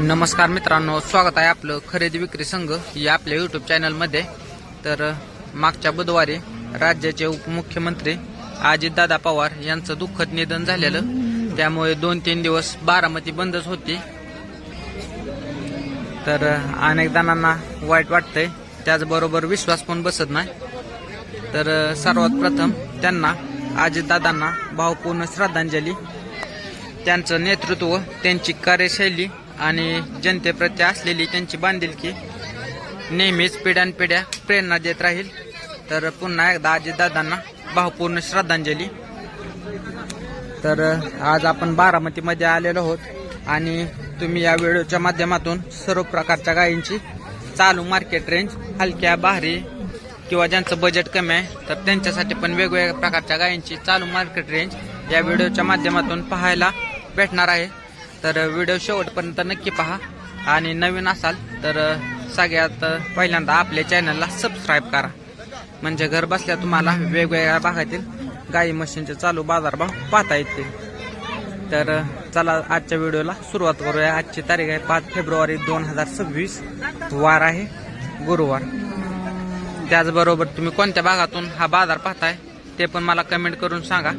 नमस्कार मित्रांनो स्वागत आहे आपलं खरेदी विक्री संघ या आपल्या युट्यूब चॅनलमध्ये तर मागच्या बुधवारी राज्याचे उपमुख्यमंत्री अजितदादा पवार यांचं दुःखद निधन झालेलं. त्यामुळे दोन तीन दिवस बारामती बंदच होती. तर अनेक जणांना वाईट वाटतंय. त्याचबरोबर विश्वास पण बसत नाही. तर सर्वात प्रथम त्यांना अजितदादांना भावपूर्ण श्रद्धांजली. त्यांचं नेतृत्व त्यांची कार्यशैली आणि जनतेप्रती असलेली त्यांची बांधिलकी नेहमीच पिढ्यानपिढ्या प्रेरणा देत राहील. तर पुन्हा एकदा अजितदादांना भावपूर्ण श्रद्धांजली. तर आज आपण बारामतीमध्ये आलेलो आहोत आणि तुम्ही या व्हिडिओच्या माध्यमातून सर्व प्रकारच्या गायींची चालू मार्केट रेंज हलक्या भारी किंवा ज्यांचं बजेट कमी आहे तर त्यांच्यासाठी पण वेगवेगळ्या प्रकारच्या गायींची चालू मार्केट रेंज या व्हिडिओच्या माध्यमातून पाहायला भेटणार आहे. तर व्हिडिओ शेवटपर्यंत नक्की पहा. आणि नवीन असाल तर सगळ्यात पहिल्यांदा आपल्या चॅनलला सबस्क्राईब करा. म्हणजे घर बसल्या तुम्हाला वेगवेगळ्या भागातील गाई म्हशींचे चालू बाजारभाव पाहता येतील. तर चला आजच्या व्हिडिओला सुरुवात करूया. आजची तारीख आहे पाच फेब्रुवारी दोन हजार सव्वीस. वार आहे गुरुवार. त्याचबरोबर तुम्ही कोणत्या भागातून हा बाजार पाहताय ते पण मला कमेंट करून सांगा.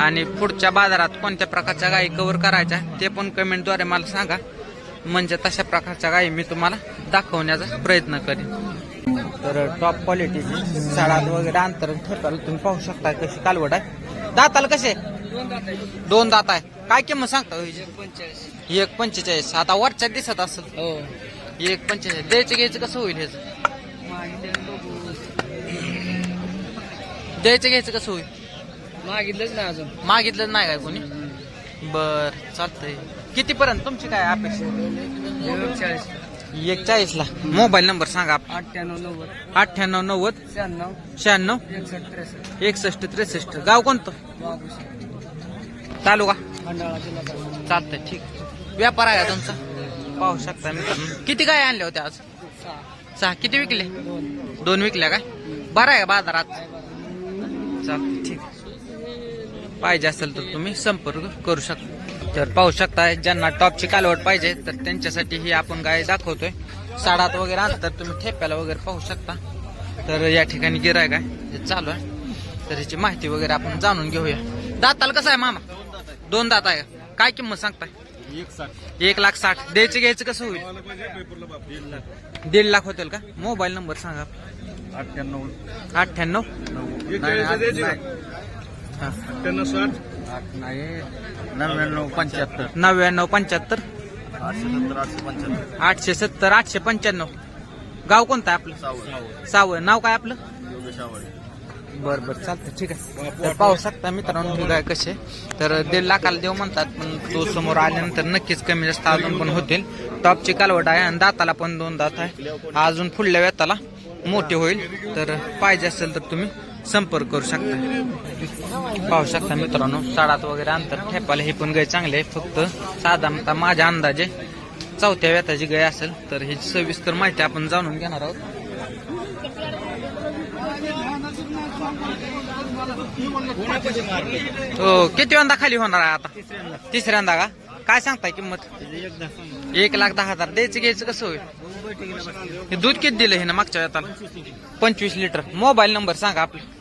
आणि पुढच्या बाजारात कोणत्या प्रकारच्या गायी कव्हर करायच्या ते पण कमेंटद्वारे मला सांगा. म्हणजे तशा प्रकारच्या गायी मी तुम्हाला दाखवण्याचा प्रयत्न करेन. तर टॉप क्वालिटीची साडात वगैरे अंतर ठेपायला तुम्ही पाहू शकता कशी कालवड आहे. दाताला कसे? दोन दात आहे. काय किंमत सांगता हो? एक पंचेचाळीस. आता वरच्या दिसत असेल. हो. एक पंचेचाळीस. द्यायचं घ्यायचं कसं होईल ह्याचं? द्यायचं घ्यायचं कसं होईल? मागितलंच ना अजून. मागितलं नाही काय कोणी? बर चालतंय. कितीपर्यंत तुमची काय अपेक्षा? चाळीस एक चाळीसला मोबाईल नंबर सांगा आप- अठ्ठ्याण्णव नव्वद. अठ्ठ्याण्णव नव्वद. शहाण्णव. शहाण्णव. एकसष्ट त्रेसष्ट. एकसष्ट त्रेसष्ट. गाव कोणतं? चालू का खंडाळा जिल्हा परभणी. चालतंय ठीक. व्यापार आहे का तुमचा? पाहू शकता मित्रांनो किती काय आणले होते आज? सहा. सहा. किती विकले? दोन. दोन विकल्या काय? बरं आहे का बाजारात? चालतंय ठीक. पाहिजे असेल तर तुम्ही संपर्क करू शकता. तर पाहू शकता ज्यांना टॉपची कालवड पाहिजे तर त्यांच्यासाठी ही आपण गाय दाखवतोय. साडात वगैरे आणत तर तुम्ही ठेप्याला वगैरे पाहू शकता. तर या ठिकाणी गिराय काय हे चालू आहे. तर ह्याची माहिती वगैरे आपण जाणून घेऊया. दाताल कसं आहे मामा? दोन दात आहे? काय किंमत सांगताय? एक लाख साठ. द्यायचं घ्यायचं कसं होईल? दीड लाख. होतील का? मोबाईल नंबर सांगा. अठ्ठ्याण्णव. अठ्ठ्याण्णव. अठ्ठ्याण्णव साठ. नाही नव्याण्णव पंच्याहत्तर. नव्याण्णव पंच्याहत्तर? आठशे सत्तर आठशे पंच्याहत्तर. आठशे सत्तर आठशे पंच्याण्णव. गाव कोणतं आहे आपलं? सावळ. सावळ. नाव काय आपलं? योगेश आवडे बरं बरं. चालतं ठीक आहे. तर पाहू शकता मित्रांनो हे गाय कसे. तर दीड लाखाला देऊ म्हणतात पण तो समोर आल्यानंतर नक्कीच कमी जास्त अजून पण होतील. टॉपची कालवड आहे आणि दाताला पण दोन दात आहे. अजून पुढल्या वेताला मोठी होईल. तर पाहिजे असेल तर तुम्ही. संपर्क करू शकता. पाहू शकता मित्रांनो साडात वगैरे अंतर ठेपायला हे पण गाय चांगले आहे. फक्त साधारणतः माझ्या अंदाजे चौथ्या वेताची गाय असेल तर ही सविस्तर माहिती आपण जाणून घेणार आहोत. हो किती अंदा खाली होणार आहे आता? तिसऱ्यांदा का? काय सांगताय किंमत? एक लाख दहा हजार. द्यायचं घ्यायचं कसं होईल? हे दूध किती दिलं हे ना मागच्या वेळात पंचवीस लिटर. मोबाईल नंबर सांगा आपला.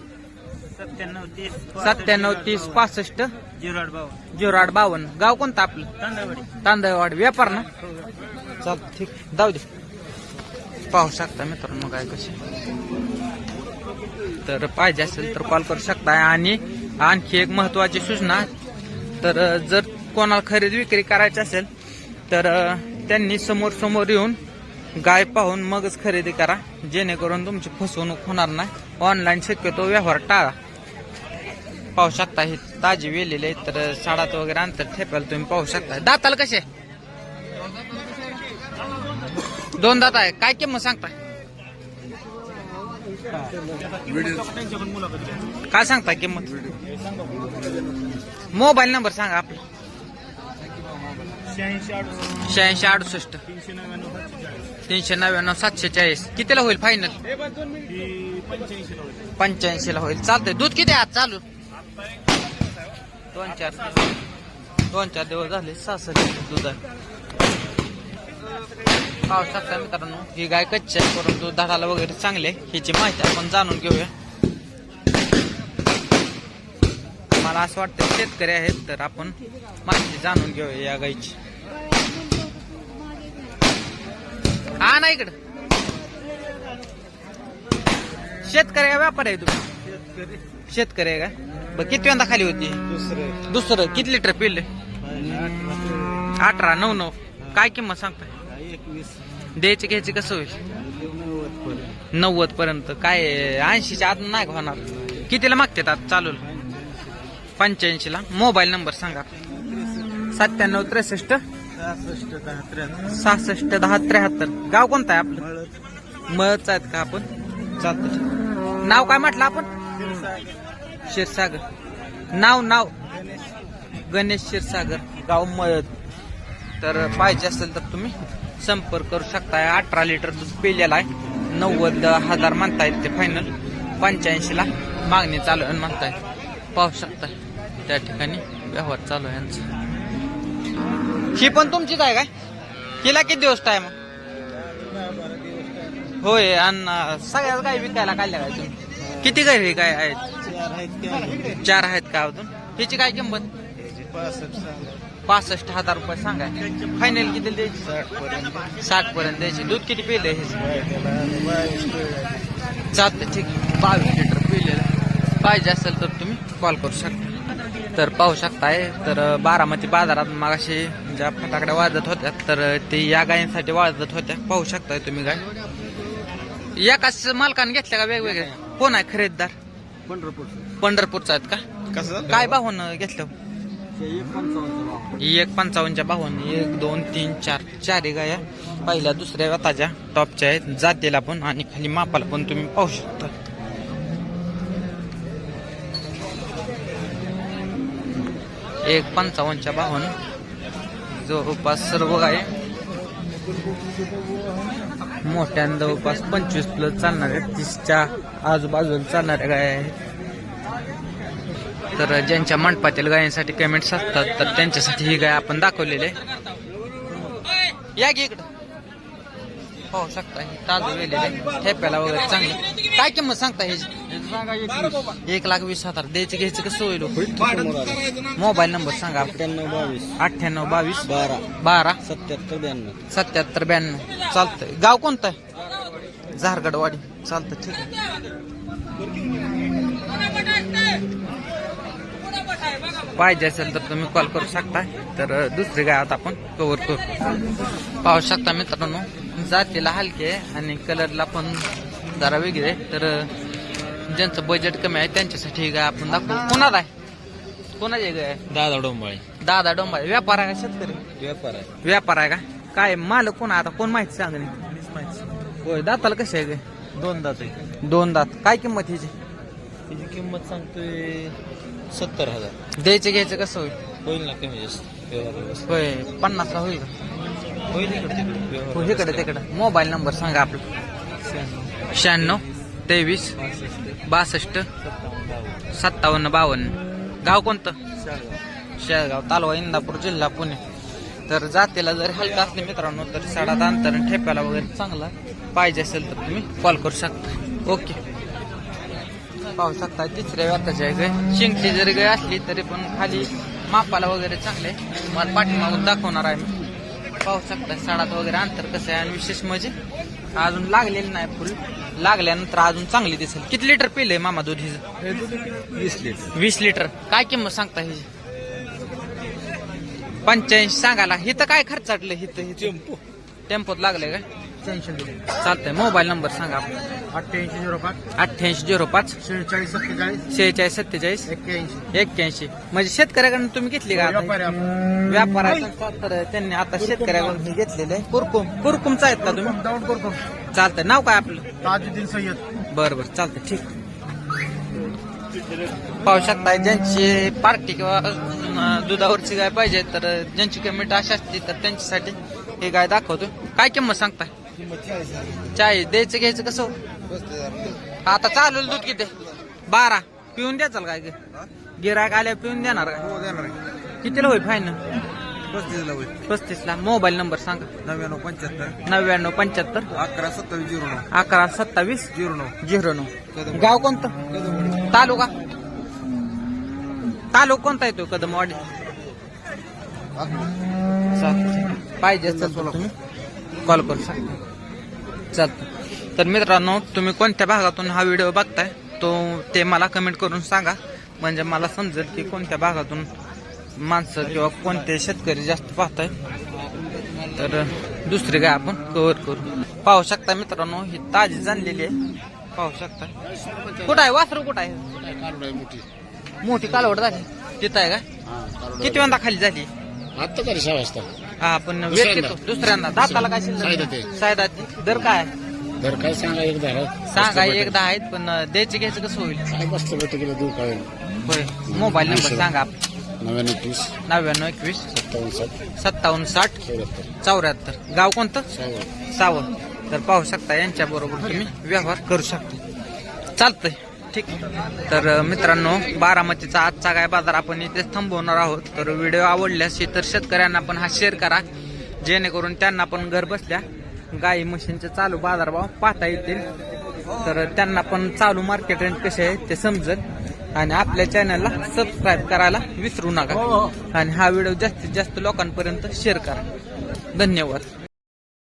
सत्त्याण्णव तीस सत्त्याण्णव तीस पासष्ट. झिरो आठ बावन्न झिरो आठ बावन्न गाव कोणतं आपलं? तांदळवाडी. तांदळवाड. व्यापार ना? चाल ठीक. जाऊ दे. पाहू शकता मित्रांनो काय कसे तर पाहिजे असेल तर कॉल करू शकता. आणि आणखी एक महत्वाची सूचना. तर जर कोणाला खरेदी विक्री करायची असेल तर त्यांनी समोर समोर येऊन गाय पाहून मगच खरेदी करा. जेणेकरून तुमची फसवणूक होणार नाही. ऑनलाईन शक्यतो व्यवहार टाळा. पाहू शकता हे ताजी वेलेले आहेत तर साडात वगैरे अंतर ठेपायला तुम्ही पाहू शकता. दाताला कसे? दोन दात आहे. काय किंमत सांगताय? काय सांगताय किंमत? मोबाईल नंबर सांगा आपला. शहाऐंशी अडुसष्ट. तीनशे नव्याण्णव सातशे चाळीस. कितीला होईल फायनल पंच्याऐंशी ला होईल. चालतंय. दूध किती आज? चालू. दोन चार दोन चार दिवस झाले सासर दूध आहे. मित्रांनो. ही गाय कच्ची आहे परंतु दडाला वगैरे चांगले ह्याची माहिती आपण जाणून घेऊया. मला असं वाटतं शेतकरी आहेत तर आपण माहिती जाणून घेऊया या गायची. हा ना इकडं. शेतकरी व्यापार आहे तुम्ही. शेतकरी. आहे का? बरं किती वेळा खाली होती? दुसरे दुसरं. किती लिटर पिल्ले अठरा नऊ नऊ. काय किंमत सांगताय? एकवीस. द्यायची घ्यायची कसं होईल? नव्वद पर्यंत. काय ऐंशीच्या आत नाही होणार. कितीला मागतात आता चालू पंच्याऐंशी ला मोबाईल नंबर सांगा. सत्त्याण्णव त्रेसष्ट? सहासष्ट दहा त्र्याहत्तर. सहासष्ट दहा त्र्याहत्तर. गाव कोणतं आहे आपलं? मळच आहेत का आपण? चालतं. नाव काय म्हटलं आपण? क्षीरसागर. नाव नाव. गणेश क्षीरसागर. गाव मळद. तर पाहिजे असेल तर तुम्ही संपर्क करू शकताय. अठरा लिटर दूध पिलेला आहे. नव्वद हजार म्हणतायत ते फायनल पंच्याऐंशीला मागणी चालू आहे म्हणताय पाहू शकता त्या ठिकाणी व्यवहार चालू आहे यांचा. ही पण तुमचीच आहे काय? हिला किती दिवस टाइम होय आणि सगळ्याच काय विकायला काढल्या काय तुम्ही? किती घरी काय आहेत? चार आहेत काय चार आहेत का अजून? ह्याची काय किंमत? पासष्ट हजार रुपये सांगा. फायनल किती द्यायची साठ पर्यंत द्यायची. दूध किती पिले हे. चालतं ठीक. बावीस लिटर पिलेलं पाहिजे असेल तर तुम्ही कॉल करू शकता. तर पाहू शकताय तर बारामती बाजारात मागाशी ज्या फटाकड्या वाजत होत्या तर ते या गायींसाठी वाजत होत्या. पाहू शकताय तुम्ही गाय. एकाच मालकाने घेतल्या का वेगवेगळ्या? कोण आहे खरेदीदार? पंढरपूर पंढरपूरचा आहेत का? कसं काय भावून घेतलं? एक पंचावन्न एक पंचावन्नच्या बाहून एक दोन तीन चार. चारही गाया. पहिल्या दुसऱ्या व्यताच्या टॉपच्या आहेत. जातीला पण आणि खाली मापाला पण तुम्ही पाहू शकता. एक पंचावन्नच्या बाहून जवळपास सर्व गाय. मोठ्या जवळपास पंचवीस प्लस चालणाऱ्या तीसच्या आजूबाजूला चालणाऱ्या गाय. आहेत तर ज्यांच्या मंडपातील गायांसाठी कमेंट्स असतात तर त्यांच्यासाठी ही गाय आपण दाखवलेली आहे. या की इकडं. हो शकता ही ताजं वेलेले ठेप्याला वगैरे चांगली. काय किंमत सांगता ह्याची एक लाख वीस हजार. द्यायची घ्यायचं कसं होईल? मोबाईल नंबर सांगा अठ्ठ्याण्णव बावीस. अठ्ठ्याण्णव बावीस. बारा. बारा. सत्याहत्तर ब्याण्णव. सत्याहत्तर ब्याण्णव. चालतंय. गाव कोणतं? आहे झारगडवाडी. चालतं ठीक आहे. पाहिजे असेल तर तुम्ही कॉल करू शकता. तर दुसरी गाय आता आपण कव्हर करू. पाहू शकता मित्रांनो जातीला हलके आणि कलरला पण जरा वेगळे आहे. तर ज्यांचं बजेट कमी आहे त्यांच्यासाठी ही गाय आपण दाखवू. कोणाला आहे? कोणाची आहे गाय? दादा डोंबाळे. दादा डोंबा व्यापार आहे का शेतकरी? व्यापार आहे. व्यापार आहे का? काय मालक कोण आहे आता? कोण माहिती सांग होय दाताला कसे आहे दोन दात आहे. दोन दात. काय किंमत ह्याची त्याची किंमत सांगतोय सत्तर हजार. द्यायचं घ्यायचं कसं होईल? होईल ना कमी जास्त. व्यवहार व्यवस्थित. होय पन्नासला होईल का? होईल इकडे तिकडे. हो व्यवहार इकडे तिकडे. मोबाईल नंबर सांगा आपला. शहाण्णव, तेवीस बासष्ट सत्तावन्न, बावन्न. गाव कोणतं? शेळगाव तालवा इंदापूर जिल्हा पुणे. तर जातीला जर हलका असले मित्रांनो तर साडात अंतर ठेप्याला वगैरे चांगला पाहिजे असेल तर तुम्ही कॉल करू शकता. ओके. पाहू शकता तिसऱ्या व्याताची आहे गाय शिंगची जरी गाय असली तरी पण खाली मापाला वगैरे चांगले. तुम्हाला पाठीमागून दाखवणार आहे मी. पाहू शकता साडात वगैरे अंतर कसं आहे? आणि विशेष म्हणजे अजून लागलेलं नाही फुल. लागल्यानंतर अजून चांगली दिसेल. किती लिटर पिले मामा दूध हे? किती? वीस लिटर. वीस लिटर. काय किंमत सांगता ही? पंच्याऐंशी सांगायला. हिथं काय खर्च आटलं हिथं हिथं. टेम्पो. टेम्पोत लागले काय? चालतंय. मोबाईल नंबर सांगा. आपला अठ्ठ्याऐंशी झिरो पाच. अठ्ठ्याऐंशी झिरो पाच. शेहेचाळीस सत्तेचाळीस. शेहेचाळीस सत्तेचाळीस. एक्क्याऐंशी. एक्क्याऐंशी. म्हणजे शेतकऱ्याकडून तुम्ही घेतली का आता? व्यापारी आपण. व्यापाराचा तर त्यांनी आता शेतकऱ्याकडून घेतलेलं आहे. कुरकुम. कुरकुमचा आहेत का तुम्ही? करतो चालतंय. नाव काय आपलं? ताजुद्दीन सय्यद. बरं बरं. चालतंय. ठीक. पाहू शकता ज्यांची पार्टी किंवा अं, दुधावरची गाय पाहिजे तर ज्यांची कमेंट अशी असते तर त्यांच्यासाठी हे गाय दाखवतो. काय किंमत सांगताय? किंमत चाळीस हजार. चाळीस. द्यायचं घ्यायचं कसं? हो? पस्तीस आता चालू दूध किती? बारा. पिऊन द्या चाल काय गिराक आल्या पिऊन देणार काय हो. कितीला होईल फायनल पस्तीसला होईल. पस्तीसला. मोबाईल नंबर सांगा. नव्याण्णव पंच्याहत्तर. नव्याण्णव पंच्याहत्तर. अकरा सत्तावीस झिरो नऊ. अकरा सत्तावीस झिरो नऊ. झिरो नऊ. गाव कोणतं? तालुका? तालुका कोणता येतो कदमवाडी. पाहिजे कॉल करू शकता चालतं. तर मित्रांनो तुम्ही कोणत्या भागातून हा व्हिडिओ बघताय तो ते मला कमेंट करून सांगा. म्हणजे मला समजेल की कोणत्या भागातून माणसं किंवा कोणते शेतकरी जास्त पाहताय. तर दुसरी गाय आपण कव्हर करू. पाहू शकता मित्रांनो ही ताजी जाणलेली आहे. पाहू शकता. कुठं आहे? वासरू कुठं आहे? मोठी कालवड झाली. तिथं आहे का? किती वेळा खाली झाली? आता तरी सहा वाजता. हा पण दुसऱ्यांदा. दाताला काय. सायदाते. दर काय काय सांगा एक धरा. सांगा एक दहा आहेत पण द्यायचे घ्यायचं कसं होईल? काय बसतं भेटू गेलं दूर काय? होय मोबाईल नंबर सांगा. आपला. नव्याण्णव तीस नव्याण्णव एकवीस. सत्तावन्न सात सत्तावन्न साठ. चौऱ्याहत्तर. चौऱ्याहत्तर. गाव कोणतं? सावंत तर पाहू शकता यांच्या बरोबर तुम्ही व्यवहार करू शकता. चालतंय. ठीक. तर अं, मित्रांनो बारामतीचा आजचा काय बाजार आपण इथे थांबवणार आहोत. तर व्हिडिओ आवडल्यास तर शेतकऱ्यांना पण हा शेअर करा. जेणेकरून त्यांना पण घर बसल्या. गाई म्हशींचे चालू बाजारभाव पाहता येतील. तर त्यांना पण चालू मार्केट रेंट कसे आहे ते समजेल. आणि आपल्या चॅनलला सबस्क्राईब करायला विसरू नका. आणि हा व्हिडिओ जास्तीत जास्त लोकांपर्यंत शेअर करा. धन्यवाद.